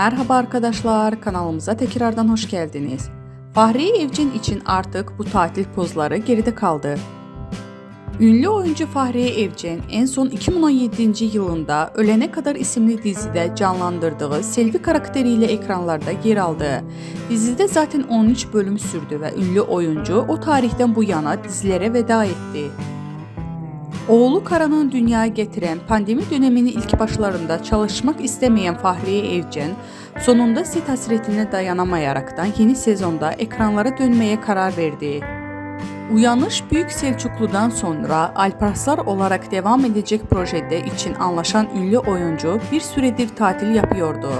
Merhaba arkadaşlar, kanalımıza tekrardan hoş geldiniz. Fahri Evcen için artık bu tatil pozları geride kaldı. Ünlü oyuncu Fahriye Evcen en son 2017 yılında Ölene Kadar isimli dizide canlandırdığı Selvi karakteriyle ekranlarda yer aldı. Dizide zaten 13 bölüm sürdü ve ünlü oyuncu o tarihten bu yana dizilere veda etti. Oğlu Karan'ın dünyaya getiren pandemi döneminin ilk başlarında çalışmak istemeyen Fahriye Evcen, sonunda set hasretine dayanamayaraktan yeni sezonda ekranlara dönmeye karar verdi. Uyanış Büyük Selçuklu'dan sonra Alparslar olarak devam edecek projede için anlaşan ünlü oyuncu bir süredir tatil yapıyordu.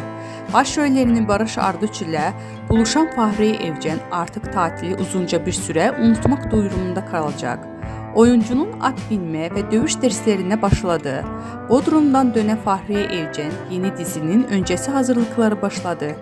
Başrollerini Barış Arduç ile buluşan Fahriye Evcen artık tatili uzunca bir süre unutmak durumunda kalacak. Oyuncunun at binme ve dövüş derslerine başladı. Bodrum'dan dönen Fahriye Evcen yeni dizinin öncesi hazırlıkları başladı.